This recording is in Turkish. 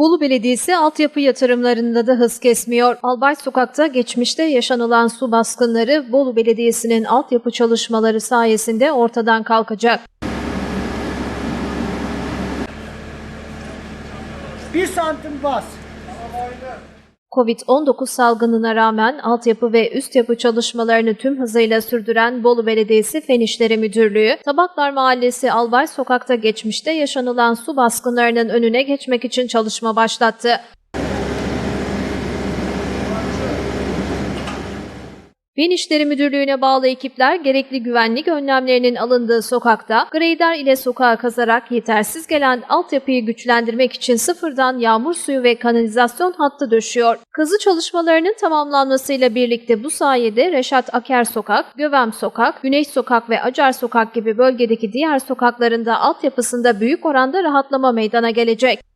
Bolu Belediyesi altyapı yatırımlarında da hız kesmiyor. Albay Sokak'ta geçmişte yaşanılan su baskınları Bolu Belediyesi'nin altyapı çalışmaları sayesinde ortadan kalkacak. Bir santim bas. Covid-19 salgınına rağmen altyapı ve üst yapı çalışmalarını tüm hızıyla sürdüren Bolu Belediyesi Fen İşleri Müdürlüğü, Tabaklar Mahallesi Albay Sokak'ta geçmişte yaşanılan su baskınlarının önüne geçmek için çalışma başlattı. Fen İşleri Müdürlüğü'ne bağlı ekipler gerekli güvenlik önlemlerinin alındığı sokakta grader ile sokağa kazarak yetersiz gelen altyapıyı güçlendirmek için sıfırdan yağmur suyu ve kanalizasyon hattı döşüyor. Kazı çalışmalarının tamamlanmasıyla birlikte bu sayede Reşat Aker Sokak, Gövem Sokak, Güneş Sokak ve Acar Sokak gibi bölgedeki diğer sokaklarında altyapısında büyük oranda rahatlama meydana gelecek.